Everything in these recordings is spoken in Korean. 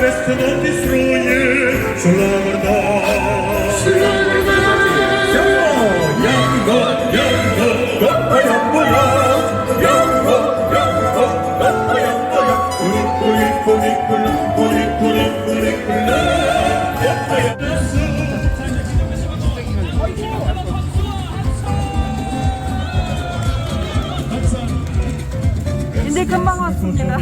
ti strugge sulla guardare sulla guardare 양거 양거 거야 뭐야 양거 양거 거야 뭐야 우리 우리 우리 꿀 우리 우리 우리 꿀 이제 금방 왔습니다.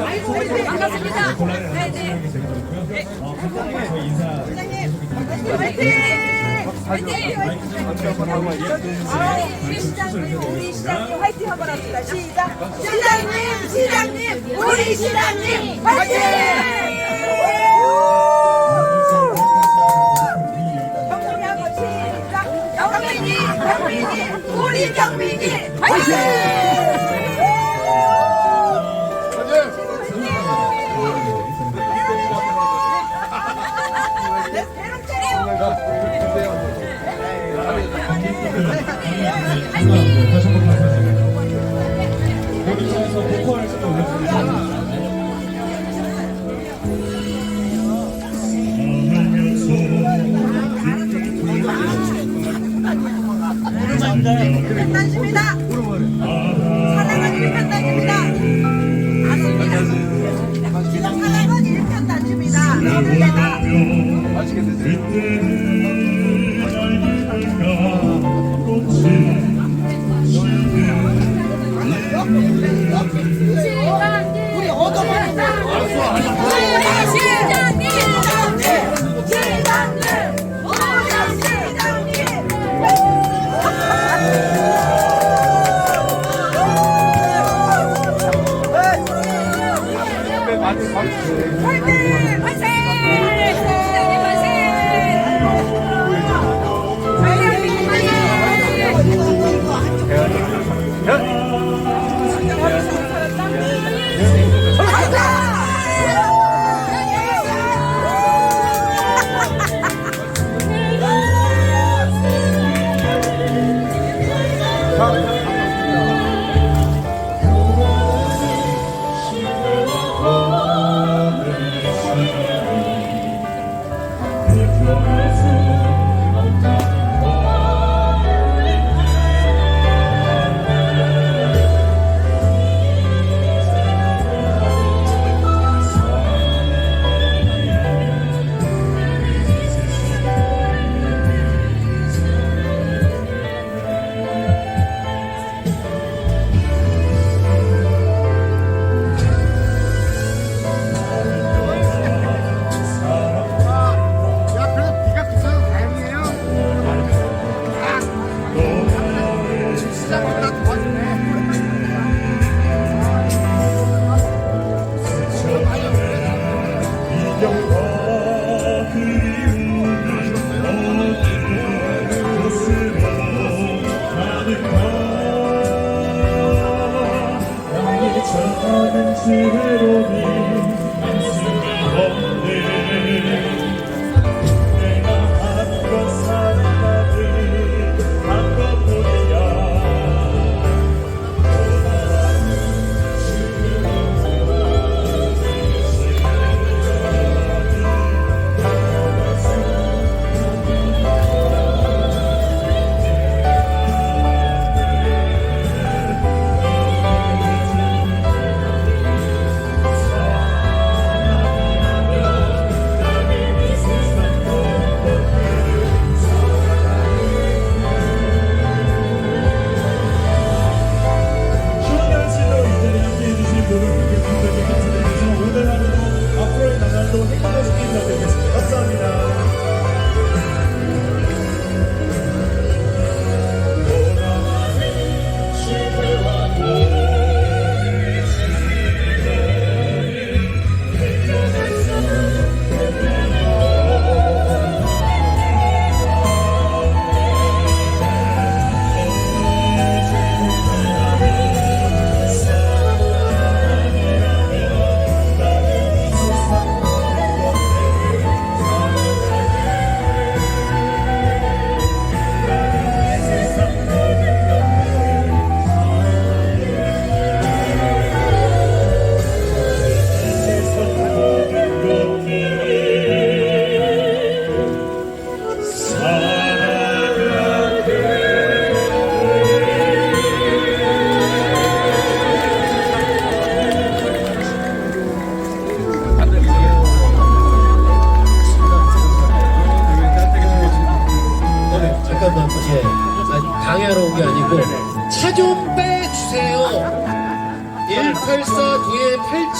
아이고 우리 반갑습니다. 네, 화이팅! 아, 우리 시장님, 우리 시장님 화이팅 한번 합시다. 시작. 시장님, 시장님, 우리 시장님 화이팅! 경민이 한번 시작. 경민이, 경민이, 우리 경민이 화이팅! 화이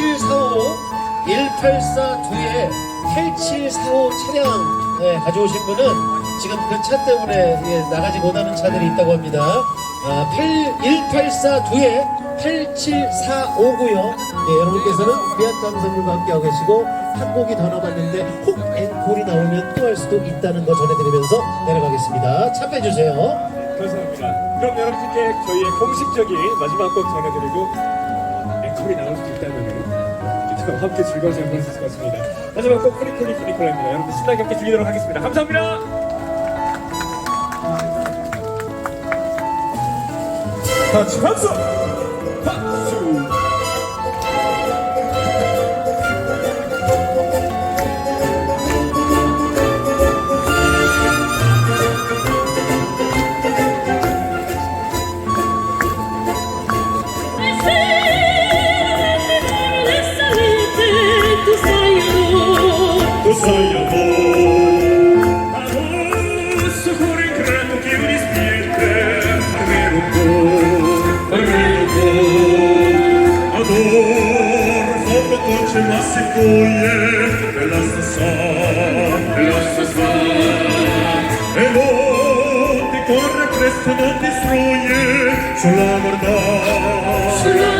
8745, 1842에 8745 차량 예, 가져오신 분은 지금 그 차 때문에 예, 나가지 못하는 차들이 있다고 합니다. 아, 8, 1842에 8745고요. 예, 여러분께서는 미안장 선물과 함께하고 계시고 한 곡이 더 남았는데 혹 앵콜이 나오면 또 할 수도 있다는 거 전해드리면서 내려가겠습니다. 차 빼주세요. 감사합니다. 그럼 여러분께 저희의 공식적인 마지막 곡 전해드리고 앵콜이 나올 수도 있다면 함께 즐거운 시간 보낼 수 있을 것 같습니다. 마지막 곡 프리콜리 프리콜입니다. 여러분 신나게 함께 즐기도록 하겠습니다. 감사합니다. 같이! 박수! Отче нас сікує, для соса, для соса. Его, ти корне кресту, ти срує, чула морда, чула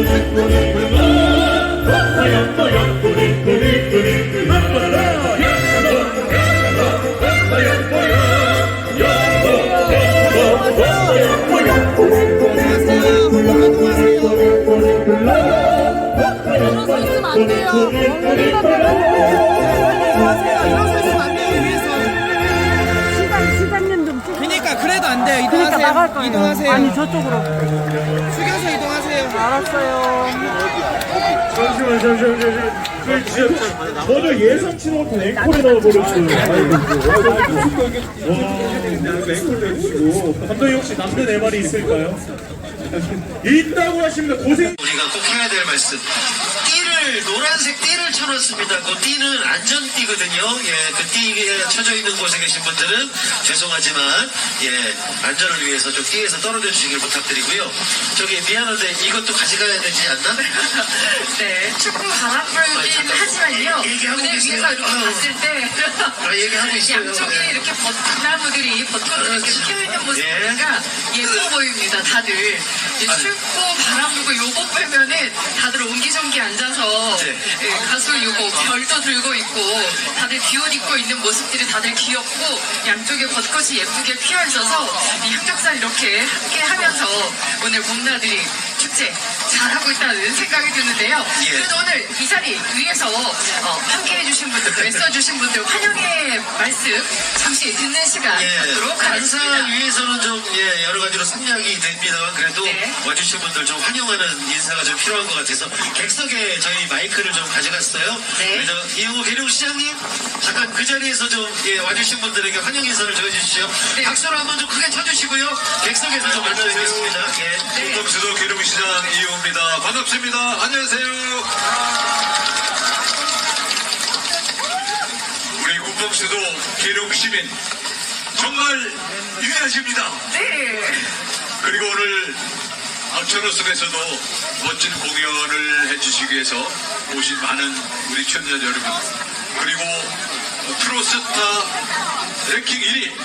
그러니까 그래도 안 돼요. 그러니까 이동하세요. 나갈 거예요. 이동하세요. 아니 저쪽으로. 숙여서 이동하세요. 알았어요. 잠시만 잠시만 잠시만 그 진짜 전혀 예상치 못한 앵콜이 나와버렸어요 와 앵콜도 해주시고 감독님 혹시 남는 내 말이 있을까요? 있다고 하십니다 고생 저희가 꼭 해야 될 말씀. 띠를 노란색 띠를 쳐놨습니다. 그 띠는 안전띠거든요. 예, 그 띠에 쳐져 있는 곳에 계신 분들은 죄송하지만 예 안전을 위해서 좀 띠에서 떨어져 주시길 부탁드리고요. 저기 미안한데 이것도 가져가야 되지 않나? 네, 축구 바람 불긴 하지만요. 얘기하고 무대 계세요. 위에서 이렇게 아유. 봤을 때 아, 얘기하고 있어요. 양쪽에 네. 이렇게 벚나무들이 벚꽃을 이렇게 그렇지. 피어있는 모습 예. 보니까 예뻐 보입니다, 다들. 이제 아유. 춥고 바람 불고 요거 빼면은 다들 옹기종기 앉아서 네. 예, 가수 요거 별도 들고 있고 다들 귀옷 입고 있는 모습들이 다들 귀엽고 양쪽에 벚꽃이 예쁘게 피어 있어서 이 삼겹살 이렇게 함께 하면서 오늘 봄나들이 축제 잘하고 있다는 생각이 드는데요. 예. 그래도 오늘 이 자리 위에서 어, 함께 해 주신 분들, 애써 주신 분들 환영의 말씀 잠시 듣는 시간 예, 갖도록 하겠습니다. 위해서는 좀 예, 여러 가지로 생략이 됩니다만 그래도 네. 와주신 분들 좀 환영하는 인사가 좀 필요한 것 같아서 객석에 저희 마이크를 좀 가져갔어요. 네. 그래서 이용호 계룡 시장님 잠깐 그 자리에서 좀 예, 와주신 분들에게 환영 인사를 좀 해주시죠. 네. 박수로 한번 좀 크게 쳐주시고요. 객석에서 좀 만나뵙겠습니다. 예. 네. 동수도 계룡 시장 이용입니다. 반갑습니다. 안녕하세요. 우리 군범수도 계룡시민 정말 유의하십니다. 네. 그리고 오늘 악천후 속에서도 멋진 공연을 해주시기 위해서 오신 많은 우리 청년 여러분 그리고 프로스타 랭킹 1위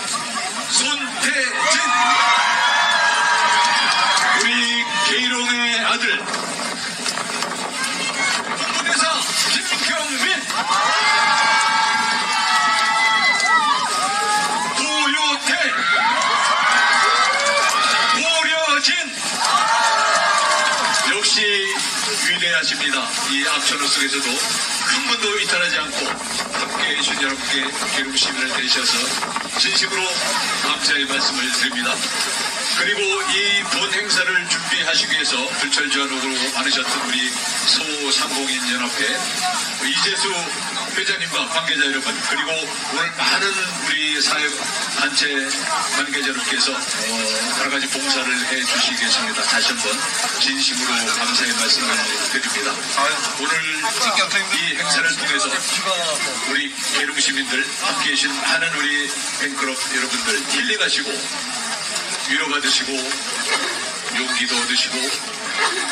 손태진 계룡의 아들. 홍보대사 김경민. 고요태 고려진. 역시 위대하십니다. 이 악천후 속에서도 한 번도 이탈하지 않고 함께 해 주신 여러분께 계룡 시민을 되셔서 진심으로 감사의 말씀을 드립니다. 그리고 이 본 행사를 준비하시기 위해서 불철주안으로 많으셨던 우리 소상공인 연합회 이재수 회장님과 관계자 여러분 그리고 오늘 많은 우리 사회 단체 관계자 여러분께서 어, 여러 가지 봉사를 해 주시겠습니다. 다시 한번 진심으로 감사의 말씀을 드립니다. 오늘 이 행사를 통해서 우리 계룡 시민들 함께 계신 많은 우리 팬클럽 여러분들 힐링하시고 위로받으시고 용기도 얻으시고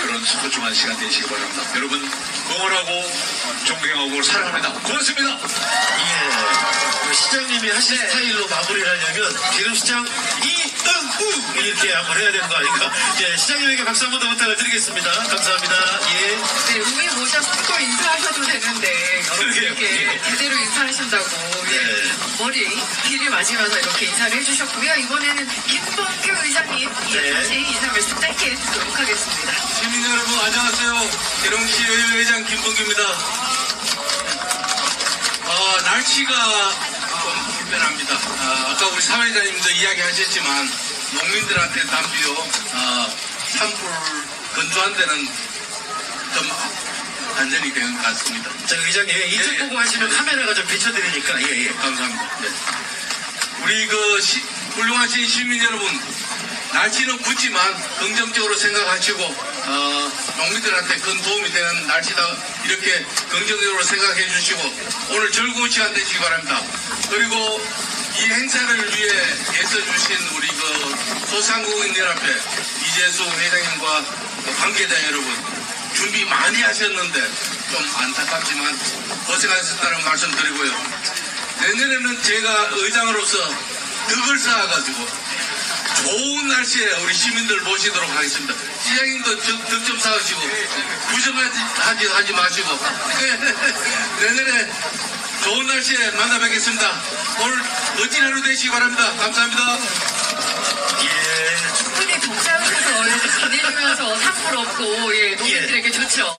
그런 소중한 시간 되시기 바랍니다. 여러분 응원하고 존경하고 사랑합니다. 고맙습니다. 예. 우리 시장님이 하신 스타일로 마무리를 하려면 기름 시장 이응우 이렇게 한번 해야 되는 거 아닌가? 예, 시장님에게 박수 한번 더 부탁을 드리겠습니다. 감사합니다. 예. 네, 우리 모셔서 또 인사하셔도 되는데 여러분들께 그러게요. 제대로 인사하신다고 예, 네. 머리 길을 맞으면서 이렇게 인사를 해주셨고요. 이번에는 김범규 의장님 예, 네. 다시 인사 말씀 짧게 듣도록 하겠습니다. 시민 여러분 안녕하세요. 계룡시 의회장 김봉규입니다. 어, 날씨가 좀 불편합니다. 아, 아까 우리 사회자님도 이야기하셨지만 농민들한테 담비요 어, 산불 건조한 데는 좀 안전이 되는 것 같습니다. 자, 의장님 이쪽 예, 예. 보고 하시면 카메라가 좀 비춰드리니까 예, 예. 감사합니다. 네. 우리 그 시- 훌륭하신 시민 여러분, 날씨는 붓지만 긍정적으로 생각하시고 어, 농민들한테 큰 도움이 되는 날씨다 이렇게 긍정적으로 생각해 주시고 오늘 즐거운 시간 되시기 바랍니다. 그리고 이 행사를 위해 애써주신 우리 그 소상공인 연합회 이재수 회장님과 그 관계자 여러분 준비 많이 하셨는데 좀 안타깝지만 고생하셨다는 말씀 드리고요. 내년에는 제가 의장으로서 덕을 쌓아가지고 좋은 날씨에 우리 시민들 모시도록 하겠습니다. 시장님도 덕좀 쌓으시고 부정하지 하지, 하지 마시고 내년에 좋은 날씨에 만나 뵙겠습니다. 오늘 멋진 하루 되시기 바랍니다. 감사합니다. 예. 충분히 동사하셔서 이렇게 지내주면서 산불 없고 예, 농민들에게 좋죠.